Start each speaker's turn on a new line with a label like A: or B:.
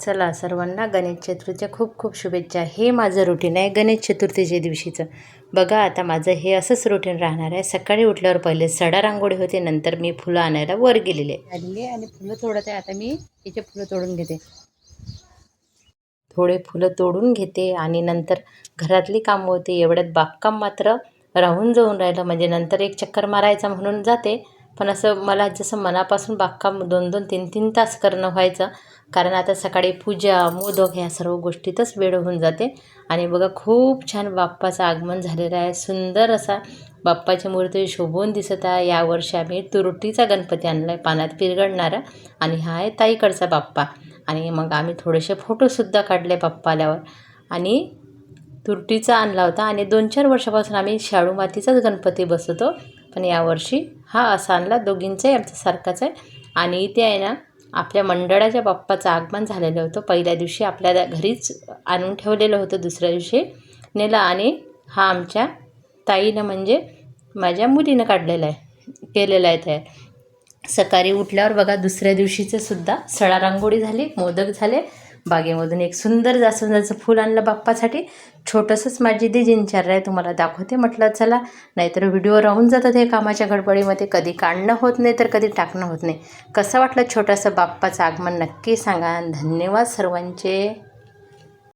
A: चला सर्वांना गणेश चतुर्थीच्या खूप खूप शुभेच्छा. हे माझं रुटीन आहे गणेश चतुर्थीच्या दिवशीचं. बघा आता माझं हे असंच रुटीन राहणार आहे. सकाळी उठल्यावर पहिले सडा रांगोळी होते नंतर मी फुलं आणायला वर गेलेले. आलेली आणि फुलं तोडत आहे. आता मी तिचे फुलं तोडून घेते. थोडे फुलं तोडून घेते आणि नंतर घरातली कामं होते. एवढ्यात बागकाम मात्र राहून जाऊन राहिलं. म्हणजे नंतर एक चक्कर मारायचा म्हणून जाते. पण असं मला जसं मनापासून बागकाम दोन दोन तीन तीन तास करणं व्हायचं. कारण आता सकाळी पूजा मोदक ह्या सर्व गोष्टीतच वेळ होऊन जाते. आणि बघा खूप छान बाप्पाचं आगमन झालेलं आहे. सुंदर असा बाप्पाची मूर्ती शोभून दिसत आहे. यावर्षी आम्ही तुरटीचा गणपती आणला आहे पाण्यात पिरगडणारा आणि हा आहे ताईकडचा बाप्पा. आणि मग आम्ही थोडेसे फोटोसुद्धा काढले बाप्पा आल्यावर आणि तुरटीचा आणला होता. आणि दोन चार वर्षापासून आम्ही शाळू मातीचाच गणपती बसवतो. पण यावर्षी हा असा आणला. दोघींचाही आमचा सारखाच आहे. आणि इथे आहे ना आपल्या मंडळाच्या बाप्पाचं आगमन झालेलं होतं. पहिल्या दिवशी आपल्या घरीच आणून ठेवलेलं होतं. दुसऱ्या दिवशी नेलं आणि हा आमच्या ताईनं म्हणजे माझ्या मुलीनं काढलेला आहे. केलेला आहे तयार सकाळी उठल्यावर बघा दुसऱ्या दिवशीचं सुद्धा सडा रांगोळी झाली मोदक झाले. बागेमधून एक सुंदर जास्वंदाचं फूल आणलं बाप्पासाठी. छोटंसंच माझी दिनचर्या आहे तुम्हाला दाखवते. म्हटलं चला नाहीतर व्हिडिओ राहून जातात हे कामाच्या गडबडीमध्ये. कधी काढणं होत नाही तर कधी टाकणं होत नाही. कसं वाटलं छोटंसं बाप्पाचं आगमन नक्की सांगा. धन्यवाद सर्वांचे.